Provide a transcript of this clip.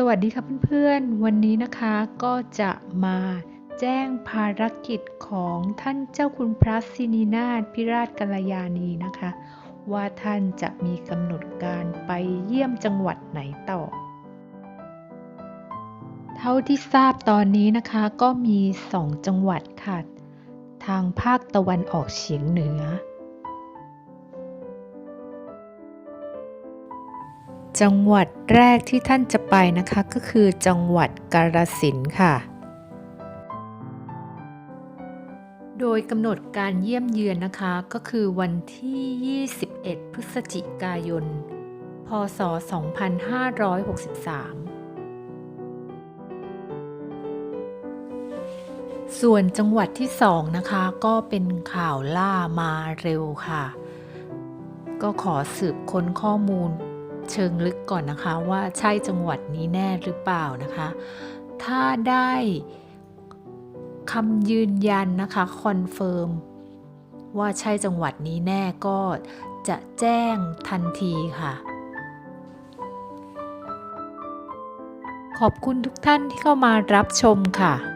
สวัสดีค่ะเพื่อนๆ วันนี้นะคะก็จะมาแจ้งภารกิจของท่านเจ้าคุณพระสินีนาถพิราชกัลยาณีนะคะ ว่าท่านจะมีกำหนดการไปเยี่ยมจังหวัดไหนต่อ เท่าที่ทราบตอนนี้นะคะก็มีสองจังหวัดค่ะ ทางภาคตะวันออกเฉียงเหนือ จังหวัดแรกที่ท่านจะไปนะคะก็คือจังหวัดกาฬสินธุ์ค่ะ โดยกำหนดการเยี่ยมเยือนนะคะก็คือวันที่ 21 พฤศจิกายน พศ 2563ส่วนจังหวัดที่สองนะคะก็เป็นข่าวล่ามาเร็วค่ะ ก็ขอสืบค้นข้อมูล เชิงลึกก่อนนะคะ ว่าใช่จังหวัดนี้แน่หรือเปล่านะคะ ถ้าได้คำยืนยันนะคะคอนเฟิร์มว่าใช่จังหวัดนี้แน่ก็จะแจ้งทันทีค่ะ ขอบคุณทุกท่านที่เข้ามารับชมค่ะ